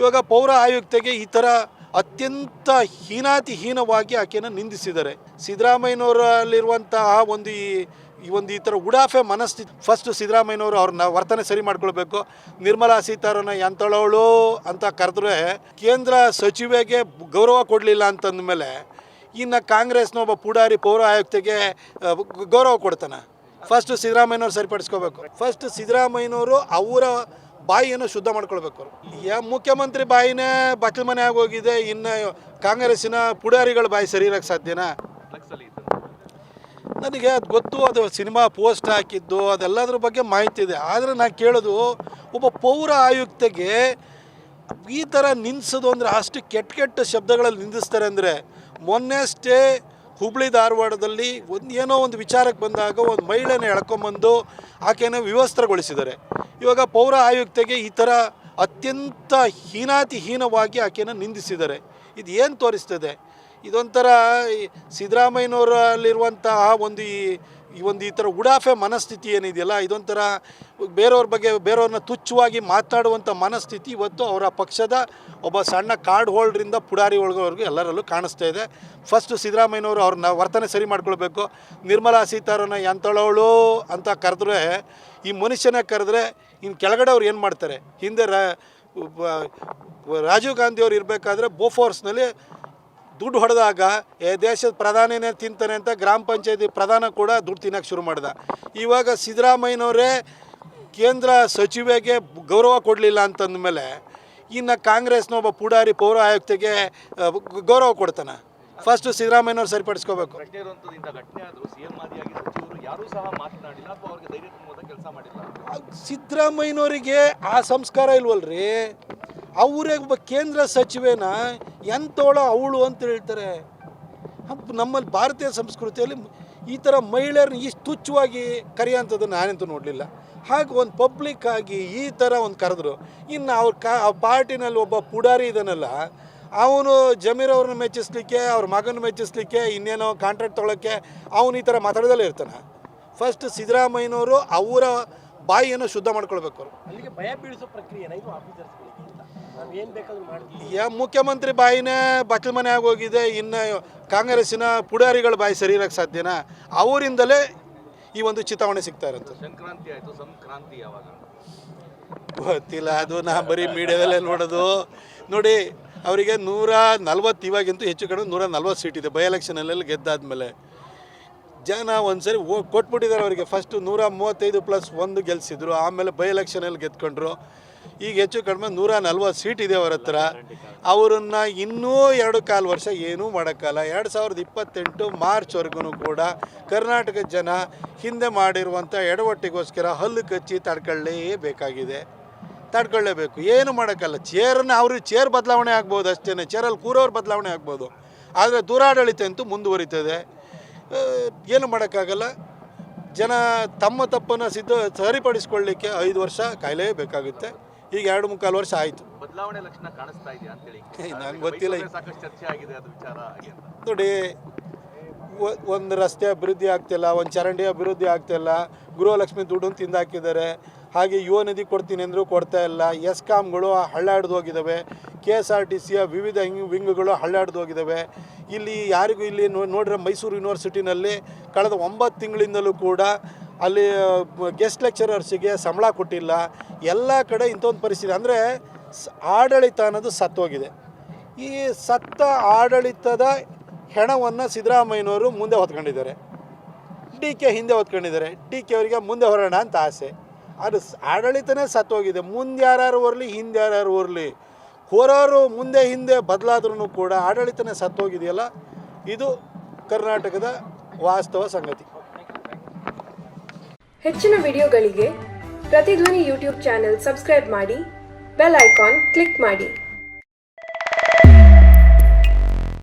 ಇವಾಗ ಪೌರ ಆಯುಕ್ತೆಗೆ ಈ ಥರ ಅತ್ಯಂತ ಹೀನಾತಿಹೀನವಾಗಿ ಆಕೆಯನ್ನು ನಿಂದಿಸಿದ್ದಾರೆ. ಸಿದ್ದರಾಮಯ್ಯನವರಲ್ಲಿರುವಂತಹ ಒಂದು ಈ ಈ ಒಂದು ಈ ಥರ ಉಡಾಫೆ ಮನಸ್ಥಿತಿ ಫಸ್ಟ್ ಸಿದ್ದರಾಮಯ್ಯನವರು ಅವ್ರನ್ನ ವರ್ತನೆ ಸರಿ ಮಾಡ್ಕೊಳ್ಬೇಕು. ನಿರ್ಮಲಾ ಸೀತಾರಾಮನ್ ಎಂತಳವಳು ಅಂತ ಕರೆದ್ರೆ ಕೇಂದ್ರ ಸಚಿವೆಗೆ ಗೌರವ ಕೊಡಲಿಲ್ಲ ಅಂತಂದಮೇಲೆ ಇನ್ನು ಕಾಂಗ್ರೆಸ್ನ ಒಬ್ಬ ಪುಡಾರಿ ಪೌರ ಆಯುಕ್ತಿಗೆ ಗೌರವ ಕೊಡ್ತಾನೆ? ಫಸ್ಟ್ ಸಿದ್ದರಾಮಯ್ಯನವ್ರು ಸರಿಪಡಿಸ್ಕೋಬೇಕು. ಫಸ್ಟ್ ಸಿದ್ದರಾಮಯ್ಯನವರು ಅವರ ಬಾಯಿಯನ್ನು ಶುದ್ಧ ಮಾಡ್ಕೊಳ್ಬೇಕು ಯಾ ಮುಖ್ಯಮಂತ್ರಿ ಬಾಯಿನೇ ಬಚ್ಚಲ ಮನೆ ಆಗೋಗಿದೆ, ಇನ್ನು ಕಾಂಗ್ರೆಸ್ಸಿನ ಪುಡಾರಿಗಳ ಬಾಯಿ ಸರಿ ಇರೋಕ್ಕೆ ಸಾಧ್ಯನಾ? ನನಗೆ ಅದು ಗೊತ್ತು, ಅದು ಸಿನಿಮಾ ಪೋಸ್ಟ್ ಹಾಕಿದ್ದು, ಅದೆಲ್ಲದ್ರ ಬಗ್ಗೆ ಮಾಹಿತಿ ಇದೆ. ಆದರೆ ನಾನು ಕೇಳೋದು, ಒಬ್ಬ ಪೌರ ಆಯುಕ್ತೆಗೆ ಈ ಥರ ನಿಂದಿಸೋದು ಅಂದರೆ ಅಷ್ಟು ಕೆಟ್ಟ ಕೆಟ್ಟ ಶಬ್ದಗಳಲ್ಲಿ ನಿಂದಿಸ್ತಾರೆ ಅಂದರೆ ಮೊನ್ನೆಷ್ಟೇ ಹುಬ್ಳಿ ಧಾರವಾಡದಲ್ಲಿ ಒಂದು ಏನೋ ಒಂದು ವಿಚಾರಕ್ಕೆ ಬಂದಾಗ ಒಂದು ಮಹಿಳೆನ ಎಳ್ಕೊಂಬಂದು ಆಕೆಯನ್ನು ವಿವಸ್ತ್ರಗೊಳಿಸಿದ್ದಾರೆ. ಇವಾಗ ಪೌರ ಆಯುಕ್ತೆಗೆ ಈ ಥರ ಅತ್ಯಂತ ಹೀನಾತಿಹೀನವಾಗಿ ಆಕೆಯನ್ನು ನಿಂದಿಸಿದ್ದಾರೆ. ಇದು ಏನು ತೋರಿಸ್ತದೆ? ಇದೊಂಥರ ಸಿದ್ದರಾಮಯ್ಯನವರಲ್ಲಿರುವಂತಹ ಒಂದು ಈ ಈ ಒಂದು ಈ ಥರ ಉಡಾಫೆ ಮನಸ್ಥಿತಿ ಏನಿದೆಯಲ್ಲ, ಇದೊಂಥರ ಬೇರೆಯವ್ರ ಬಗ್ಗೆ, ಬೇರೆಯವ್ರನ್ನ ತುಚ್ಛವಾಗಿ ಮಾತಾಡುವಂಥ ಮನಸ್ಥಿತಿ ಇವತ್ತು ಅವರ ಪಕ್ಷದ ಒಬ್ಬ ಸಣ್ಣ ಕಾರ್ಡ್ ಹೋಲ್ಡ್ರಿಂದ ಪುಡಾರಿ ಒಳಗವರೆಗೂ ಎಲ್ಲರಲ್ಲೂ ಕಾಣಿಸ್ತಾ ಇದೆ. ಫಸ್ಟ್ ಸಿದ್ದರಾಮಯ್ಯನವರು ಅವ್ರನ್ನ ವರ್ತನೆ ಸರಿ ಮಾಡ್ಕೊಳ್ಬೇಕು. ನಿರ್ಮಲಾ ಸೀತಾರಾಮನ್ ಎಂತಳವಳು ಅಂತ ಕರೆದ್ರೆ, ಈ ಮನುಷ್ಯನೇ ಕರೆದ್ರೆ ಇನ್ನು ಕೆಳಗಡೆ ಅವ್ರು ಏನು ಮಾಡ್ತಾರೆ? ಹಿಂದೆ ರಾಜೀವ್ ಗಾಂಧಿ ಅವ್ರು ಇರಬೇಕಾದ್ರೆ ಬೋಫೋರ್ಸ್ನಲ್ಲಿ ದುಡ್ಡು ಹೊಡೆದಾಗ ಏ ದೇಶದ ಪ್ರಧಾನಿನೇ ತಿಂತಾನೆ ಅಂತ ಗ್ರಾಮ ಪಂಚಾಯತಿ ಪ್ರಧಾನ ಕೂಡ ದುಡ್ಡು ತಿನ್ನೋಕೆ ಶುರು ಮಾಡಿದ. ಇವಾಗ ಸಿದ್ದರಾಮಯ್ಯನವರೇ ಕೇಂದ್ರ ಸಚಿವೆಗೆ ಗೌರವ ಕೊಡಲಿಲ್ಲ ಅಂತಂದ ಮೇಲೆ ಇನ್ನು ಕಾಂಗ್ರೆಸ್ನ ಒಬ್ಬ ಪುಡಾರಿ ಪೌರ ಆಯುಕ್ತೆಗೆ ಗೌರವ ಕೊಡ್ತಾನೆ? ಫಸ್ಟ್ ಸಿದ್ದರಾಮಯ್ಯನವ್ರು ಸರಿಪಡಿಸ್ಕೋಬೇಕು. ಸಿದ್ದರಾಮಯ್ಯನವರಿಗೆ ಆ ಸಂಸ್ಕಾರ ಇಲ್ವಲ್ರಿ? ಅವರೇ ಒಬ್ಬ ಕೇಂದ್ರ ಸಚಿವೇನ ಎಂತೋಳ ಅವಳು ಅಂತ ಹೇಳ್ತಾರೆ. ನಮ್ಮಲ್ಲಿ ಭಾರತೀಯ ಸಂಸ್ಕೃತಿಯಲ್ಲಿ ಈ ಥರ ಮಹಿಳೆಯರನ್ನ ಇಷ್ಟು ತುಚ್ಛವಾಗಿ ಕರೆಯೋಂಥದ್ದು ನಾನಂತೂ ನೋಡಲಿಲ್ಲ. ಹಾಗೆ ಒಂದು ಪಬ್ಲಿಕ್ ಆಗಿ ಈ ಥರ ಒಂದು ಕರೆದ್ರು. ಇನ್ನು ಅವ್ರ ಕಾ, ಆ ಪಾರ್ಟಿನಲ್ಲಿ ಒಬ್ಬ ಪುಡಾರಿ ಇದನ್ನಲ್ಲ ಅವನು ಜಮೀರ್ ಅವ್ರನ್ನ ಮೆಚ್ಚಿಸ್ಲಿಕ್ಕೆ, ಅವ್ರ ಮಗನ ಮೆಚ್ಚಿಸ್ಲಿಕ್ಕೆ, ಇನ್ನೇನೋ ಕಾಂಟ್ರಾಕ್ಟ್ ತೊಗೊಳಕ್ಕೆ, ಅವನು ಈ ಥರ ಮಾತಾಡೋದಲ್ಲೇ ಇರ್ತಾನೆ. ಫಸ್ಟ್ ಸಿದ್ದರಾಮಯ್ಯನವರು ಅವರ ಬಾಯಿಯನ್ನು ಶುದ್ಧ ಮಾಡ್ಕೊಳ್ಬೇಕು ಅವರು. ಅಲ್ಲಿಗೆ ಭಯ ಬೀಳಿಸೋ ಪ್ರಕ್ರಿಯೆನ ಇದು ಆಫೀಸರ್ಸ್ಗಳಿಗೆ ಅಂತ. ನಾವು ಏನು ಬೇಕಾದ್ರೂ ಮಾಡ್ತೀವಿ. ಯಾ ಮುಖ್ಯಮಂತ್ರಿ ಬಾಯಿನೇ ಬಚ್ಚಲ ಮನೆ ಆಗೋಗಿದೆ. ಇನ್ನು ಕಾಂಗ್ರೆಸ್ಸಿನ ಪುಡಾರಿಗಳ ಬಾಯಿ ಸರಿ ಇರೋಕ್ಕೆ ಸಾಧ್ಯನಾ? ಅವರಿಂದಲೇ ಈ ಒಂದು ಚಿತಾವಣೆ ಸಿಗ್ತಾ ಇರುತ್ತೆ. ಸಂಕ್ರಾಂತಿ ಆಯ್ತು. ಸಂಕ್ರಾಂತಿ ಯಾವಾಗ? ಗೊತ್ತಿಲ್ಲ. ಅದು ನಾ ಬರೀ ಮೀಡಿಯಾದಲ್ಲೇ ನೋಡೋದು. ನೋಡಿ ಅವರಿಗೆ ನೂರ ನಲ್ವತ್ತು ಇವಾಗಿಂತೂ ಹೆಚ್ಚು ಕಡಿಮೆ ನೂರ ನಲ್ವತ್ತು ಸೀಟ್ ಇದೆ. ಬೈ ಎಲೆಕ್ಷನಲ್ಲೆಲ್ಲ ಗೆದ್ದಾದ್ಮೇಲೆ. ಜನ ಒಂದ್ಸರಿ ಕೊಟ್ಬಿಟ್ಟಿದ್ದಾರೆ ಅವರಿಗೆ. ಫಸ್ಟು ನೂರ ಮೂವತ್ತೈದು ಪ್ಲಸ್ ಒಂದು ಗೆಲ್ಸಿದ್ರು. ಆಮೇಲೆ ಬೈ ಎಲೆಕ್ಷನಲ್ಲಿ ಗೆದ್ಕೊಂಡ್ರು. ಈಗ ಹೆಚ್ಚು ಕಡಿಮೆ ನೂರ ನಲ್ವತ್ತು ಸೀಟ್ ಇದೆ ಅವರ ಹತ್ರ. ಅವರನ್ನ ಇನ್ನೂ ಎರಡು ಕಾಲು ವರ್ಷ ಏನೂ ಮಾಡೋಕ್ಕಲ್ಲ. ಎರಡು ಸಾವಿರದ ಇಪ್ಪತ್ತೆಂಟು ಮಾರ್ಚ್ವರೆಗೂ ಕೂಡ ಕರ್ನಾಟಕದ ಜನ ಹಿಂದೆ ಮಾಡಿರುವಂಥ ಎಡವಟ್ಟಿಗೋಸ್ಕರ ಹಲ್ಲು ಕಚ್ಚಿ ತಡ್ಕೊಳ್ಳೇಬೇಕಾಗಿದೆ. ತಡ್ಕೊಳ್ಳೇಬೇಕು. ಏನು ಮಾಡೋಕ್ಕಲ್ಲ. ಚೇರನ್ನು ಅವ್ರಿಗೆ ಚೇರ್ ಬದಲಾವಣೆ ಆಗ್ಬೋದು ಅಷ್ಟೇ ಚೇರಲ್ಲಿ ಕೂರೋರು ಬದಲಾವಣೆ ಆಗ್ಬೋದು. ಆದರೆ ದೂರಾಡಳಿತ ಅಂತೂ ಮುಂದುವರಿತದೆ. ಏನು ಮಾಡೋಕ್ಕಾಗಲ್ಲ. ಜನ ತಮ್ಮ ತಪ್ಪನ್ನು ಸಿದ್ಧ ಸರಿಪಡಿಸ್ಕೊಳ್ಳಿಕ್ಕೆ ಐದು ವರ್ಷ ಕಾಯಲೇಬೇಕಾಗುತ್ತೆ ಈಗ ಎರಡು ಮುಕ್ಕಾಲು ವರ್ಷ ಆಯಿತು. ಬದಲಾವಣೆ ಲಕ್ಷಣ ಕಾಣಿಸ್ತಾ ಇದೆಯಾ ಅಂತೇಳಿ ನಂಗೆ ಗೊತ್ತಿಲ್ಲ. ಸಾಕಷ್ಟು ಚರ್ಚೆ ಆಗಿದೆ ಅದು ವಿಚಾರ ನೋಡಿ ಒಂದು ರಸ್ತೆ ಅಭಿವೃದ್ಧಿ ಆಗ್ತಿಲ್ಲ ಒಂದು ಚರಂಡಿ ಅಭಿವೃದ್ಧಿ ಆಗ್ತಿಲ್ಲ ಗೃಹಲಕ್ಷ್ಮಿ ದುಡ್ಡನ್ನು ತಿಂದಾಕಿದ್ದಾರೆ. ಹಾಗೆ ಯುವ ನಿಧಿ ಕೊಡ್ತೀನಿ ಅಂದರೂ ಕೊಡ್ತಾ ಇಲ್ಲ. ಎಸ್ಕಾಮ್ಗಳು ಹಳ್ಳಾಡ್ದು ಹೋಗಿದ್ದಾವೆ ಕೆ ಎಸ್ ಆರ್ ಟಿ ಸಿಯ ವಿವಿಧ ವಿಂಗ್ಗಳು ಹಳ್ಳಾಡ್ದು ಹೋಗಿದ್ದಾವೆ ಇಲ್ಲಿ ಯಾರಿಗೂ ಇಲ್ಲಿ ನೋಡಿದ್ರೆ ಮೈಸೂರು ಯೂನಿವರ್ಸಿಟಿನಲ್ಲಿ ಕಳೆದ ಒಂಬತ್ತು ತಿಂಗಳಿಂದಲೂ ಕೂಡ ಅಲ್ಲಿ ಗೆಸ್ಟ್ ಲೆಕ್ಚರರ್ಸಿಗೆ ಸಂಬಳ ಕೊಟ್ಟಿಲ್ಲ. ಎಲ್ಲ ಕಡೆ ಇಂಥೊಂದು ಪರಿಸ್ಥಿತಿ. ಅಂದರೆ ಆಡಳಿತ ಅನ್ನೋದು ಸತ್ತೋಗಿದೆ. ಈ ಸತ್ತ ಆಡಳಿತದ ಹೆಣವನ್ನು ಸಿದ್ದರಾಮಯ್ಯನವರು ಮುಂದೆ ಹೊತ್ಕೊಂಡಿದ್ದಾರೆ. ಡಿ ಕೆ ಹಿಂದೆ ಹೊತ್ಕೊಂಡಿದ್ದಾರೆ. ಡಿ ಕೆ ಅವರಿಗೆ ಮುಂದೆ ಹೊರೋಣ ಅಂತ ಆಸೆ. ಅದು ಆಡಳಿತನೇ ಸತ್ತೋಗಿದೆ. ಮುಂದೆ ಯಾರ್ಯಾರು ಬರಲಿ ಹಿಂದೆ ಯಾರ್ಯಾರು ಬರಲಿ ಹೋರೋರು ಮುಂದೆ ಹಿಂದೆ ಬದಲಾದ್ರೂ ಕೂಡ ಆಡಳಿತನೇ ಸತ್ತೋಗಿದೆಯಲ್ಲ? ಇದು ಕರ್ನಾಟಕದ ವಾಸ್ತವ ಸಂಗತಿ. ಹೆಚ್ಚಿನ ವಿಡಿಯೋಗಳಿಗೆ ಪ್ರತಿಧ್ವನಿ ಯೂಟ್ಯೂಬ್ ಚಾನೆಲ್ ಸಬ್ಸ್ಕ್ರೈಬ್ ಮಾಡಿ, ಬೆಲ್ ಐಕಾನ್ ಕ್ಲಿಕ್ ಮಾಡಿ.